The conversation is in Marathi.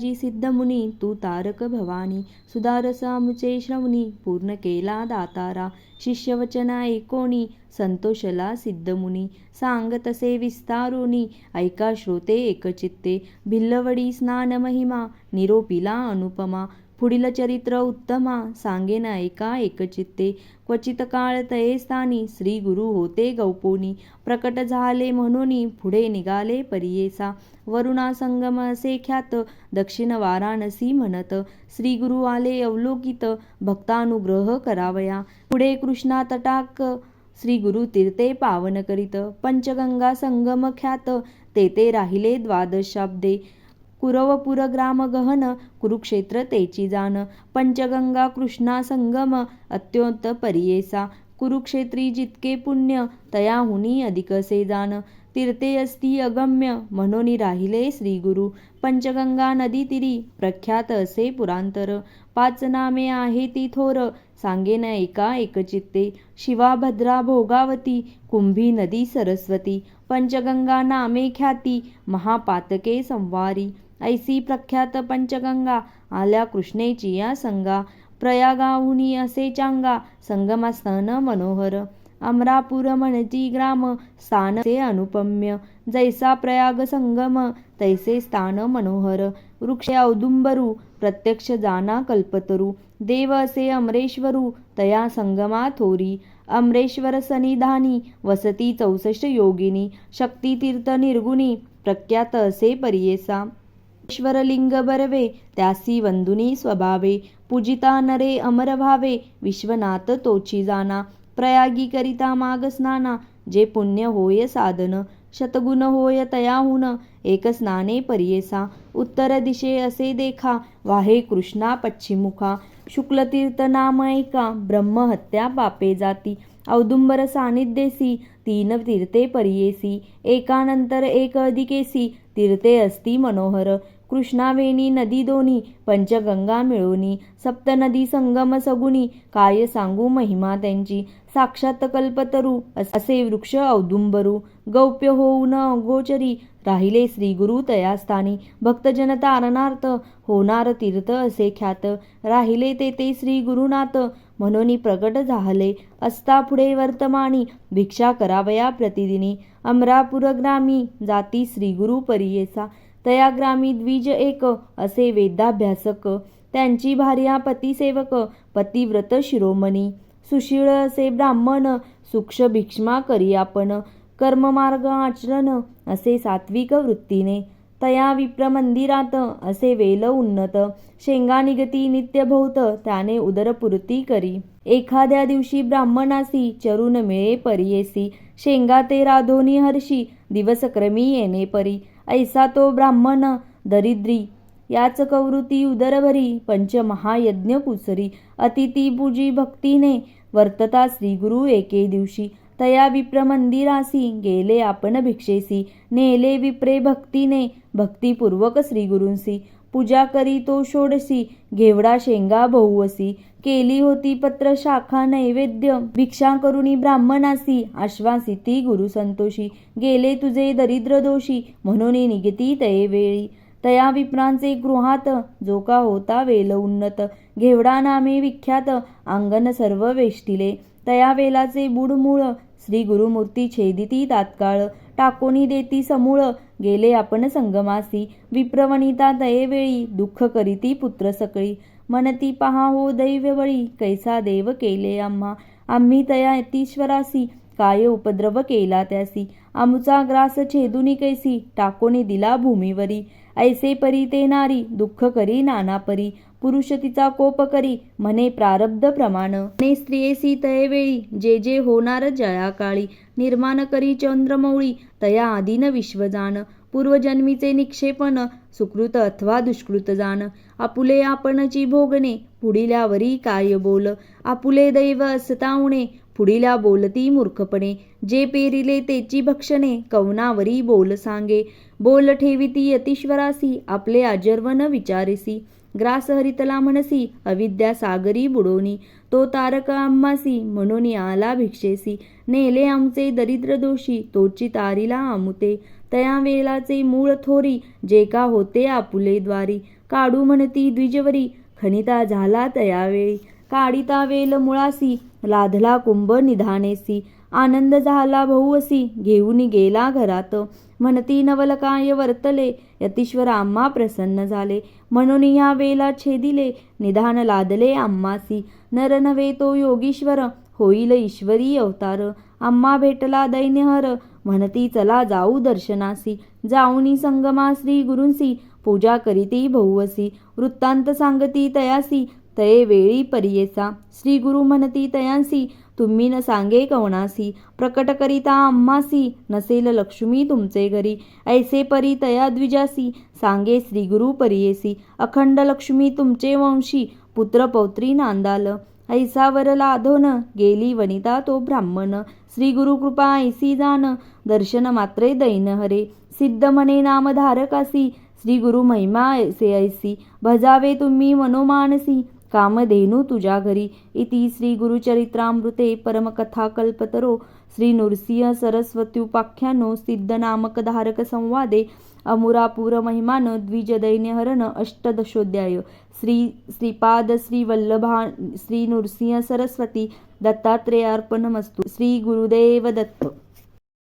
जी सिद्धमुनी तू तारक भवानी सुधारसामुचे श्रवणी पूर्ण केला दातारा शिष्यवचना एकोणी संतोषला सिद्धमुनी सांग तसे विस्तारुनी ऐका श्रोते एकचित्ते भिल्लवडी स्नान महिमा निरोपिला अनुपमा पुढील चरित्र उत्तमा सांगेना ऐका एकचित्ते क्वचित काळ तये स्थानी श्री गुरु होते गौपोनी. प्रकट झाले म्हणून पुढे निघाले परियेसा. वरुणा संगम असे ख्यात दक्षिण वाराणसी म्हणत. श्री गुरु आले अवलोकित भक्तानुग्रह करावया. पुढे कृष्णा तटाक श्री गुरु तीर्थे पावन करीत. पंचगंगा संगम ख्यात तेथे राहिले द्वादशाब्दे कुरवपुर ग्राम गहन कुरुक्षेत्र तेची जान पंचगंगा कृष्णा संगम अत्योत परियेसा कुरुक्षेत्री जितके पुण्य तयाहुनी अधिकसे जान तीर्थे अस्ति अगम्य म्हणून राहिले श्री गुरु पंचगंगा नदी तिरी प्रख्यात असे पुरांतर पाच नामे आहे ती थोर सांगेन एका एकचित्ते शिवा भद्रा भोगावती कुंभी नदी सरस्वती पंचगंगा नामे ख्याती महापातके संवारी ऐसी प्रख्यात पंचगंगा आल्या कृष्णेची या संगा प्रयागाहुनी असे चांगा संगमास्थान मनोहर अमरापूर म्हणती ग्राम स्थान ते अनुपम्य जैसा प्रयाग संगम तैसे स्थान मनोहर वृक्ष औदुंबरू प्रत्यक्ष जाना कल्पतरू देव असे अमरेश्वरू तया संगमा थोरी अमरेश्वर सनिधानी वसती चौसष्ट योगिनी शक्ती तीर्थ निर्गुणी प्रख्यात असे परियेसा. ईश्वरलिंग बरवे त्यासी वंदुनी स्वभावे पूजिता नरे अमर भावे विश्वनाथ तोची जाना प्रयागी करिता माग स्नाना जे पुण्य होय साधन शतगुण होय तयाहुन एक स्नाने परियेसा उत्तर दिशे असे देखा वाहे कृष्णा पश्चिमुखा शुक्लतीर्थ नाम ऐका ब्रह्महत्या पापे जाती औदुंबर सानिध्येसी तीन तीर्थे परियेसी एकानंतर एक अधिकेसी तीर्थे अस्ति मनोहर कृष्णावेणी नदी दोनी पंचगंगा मिळोनी सप्तनदी संगम सगुणी काय सांगू महिमा त्यांची? साक्षात कल्पतरू असे वृक्ष औदुंबरू गौप्य होऊन अगोचरी राहिले श्रीगुरु तयास्थानी. भक्तजन तारणार्थ होणार तीर्थ असे ख्यात. राहिले ते ते श्री गुरुनाथ म्हणून प्रकट झाले. असता पुढे वर्तमानी भिक्षा करावया प्रतिदिनी. अमरापुर ग्रामी जाती श्रीगुरु गुरु तया तयाग्रामी द्विज एक असे वेदाभ्यासक. त्यांची भार्या पतिसेवक पतिव्रत शिरोमणी. सुशीळ असे ब्राह्मण सूक्ष भिक्ष्मा करी आपण. कर्ममार्ग आचरण असे सात्विक वृत्तीने. तया विप्र मंदिरात असे वेल उन्नत. शेंगा निगती नित्य त्याने उदरपूर्ती करी. एखाद्या दिवशी ब्राह्मणासी चरून मिळे परियेसी. शेंगा ते राधोनी हर्षी दिवसक्रमी येणे परी. ऐसा तो ब्राह्मण दरिद्री याच कवृती उदरभरी पंचमहायज्ञ कुसरी अतिथी पूजी भक्तीने वर्तता श्रीगुरु एके दिवशी. तया विप्र मंदिरासी गेले आपण भिक्षेसी नेले विप्रे भक्तीने भक्तिपूर्वक श्रीगुरूंसी. पूजा करी तो षोडशी घेवडा शेंगा बहुवसी. केली होती पत्र शाखा नैवेद्य. भिक्षा करुणी ब्राह्मणासी आश्वासिती गुरु संतोषी. गेले तुझे दरिद्र दोषी म्हणून निगती तये वेळी. तया विप्रांचे गृहात जो का होता वेल उन्नत. घेवडा नामे विख्यात अंगण सर्व वेष्टिले. तया वेलाचे बुडमूळ श्री गुरुमूर्ती छेदिती तात्काळ. टाकोनी देती समूळ गेले आपण संगमासी. विप्रवनिता दयेवेळी दुःख करीती पुत्र सकळी. म्हणती पहा हो दैव्यवळी कैसा देव केले आम्हा. आम्ही तया यतीश्वरासी काय उपद्रव केला त्यासी. आमचा ग्रास छेदुनी कैसी टाकोनी दिला भूमीवरी. ऐसे परी ते नारी दुःख करी नाना परी पुरुष तिचा कोप करी म्हणे प्रारब्ध प्रमाण. ने स्त्रियेसी तयेवेळी जे जे होणार जया काळी निर्माण करी चंद्रमौळी तया आदिन विश्वजान. पूर्वजन्मीचे निक्षेपण सुकृत अथवा दुष्कृत जाण आपुले आपणची भोगणे पुढिल्यावरी काय बोल? आपुले दैव असतावणे पुढिल्या बोलती मूर्खपणे. जे पेरिले तेची भक्षणे कवनावरी बोल सांगे. बोल ठेविती यतीश्वरासी आपले अजर्वन विचारिसी. ग्रास हरितला म्हणसी अविद्या सागरी बुडोनी. तो तारक आम्हासी म्हणून आला भिक्षेसी. नेले आमचे दरिद्र दोषी तोची तारीला आमुते. तया वेलाचे मूळ थोरी जे का होते आपुले द्वारी. काढू म्हणती द्विजवरी खनिता झाला तयावेळी काढिता वेल मुळासी लाधला कुंभ निधानेसी. आनंद झाला बहुअसी घेऊन गेला घरात. म्हणती नवलकाय वर्तले यतीश्वर आम्हा प्रसन्न झाले. म्हणून ह्या वेला छेदिले निधान लादले आम्हासी. नर नव्हे तो योगीश्वर होईल ईश्वरी अवतार. आम्हा भेटला दैन्यहर म्हणती चला जाऊ दर्शनासी. जाऊनी संगमा श्री गुरुंसी पूजा करीती बहुवसी वृत्तांत सांगती तयासी तये वेळी परियेचा. श्री गुरु म्हणती तयांसी तुम्ही न सांगे कवणासी. प्रकट करिता अम्मासी नसेल लक्ष्मी तुमचे घरी. ऐसे परी तया द्विजासी सांगे श्री गुरु परियेसी. अखंड लक्ष्मी तुमचे वंशी पुत्र पौत्री नांदाल. ऐसावर लाधोन गेली वनिता तो ब्राह्मण. श्री गुरु कृपा ऐसी जाण दर्शन मात्रे दैन हरे. सिद्ध मने नामधारकासी श्री गुरु महिमा ऐसे ऐसी. भजावे तुम्ही मनोमानसी. कामधेनू तुझ्या घरी. इति श्री गुरुचरित्रामृते परमकथाकल्पतरो. श्री नृसिंह सरस्वत्युपाख्यानो सिद्धनामकधारकसंवादे अमुरापुरमहिमान संवादे. अमुरापूर महिमान द्विजदैन्यहरण अष्टदशोध्याय. श्री श्रीपाद श्री वल्लभा श्री नृसिंह सरस्वती दत्तात्रेयार्पणमस्तु. श्री गुरुदेव दत्त.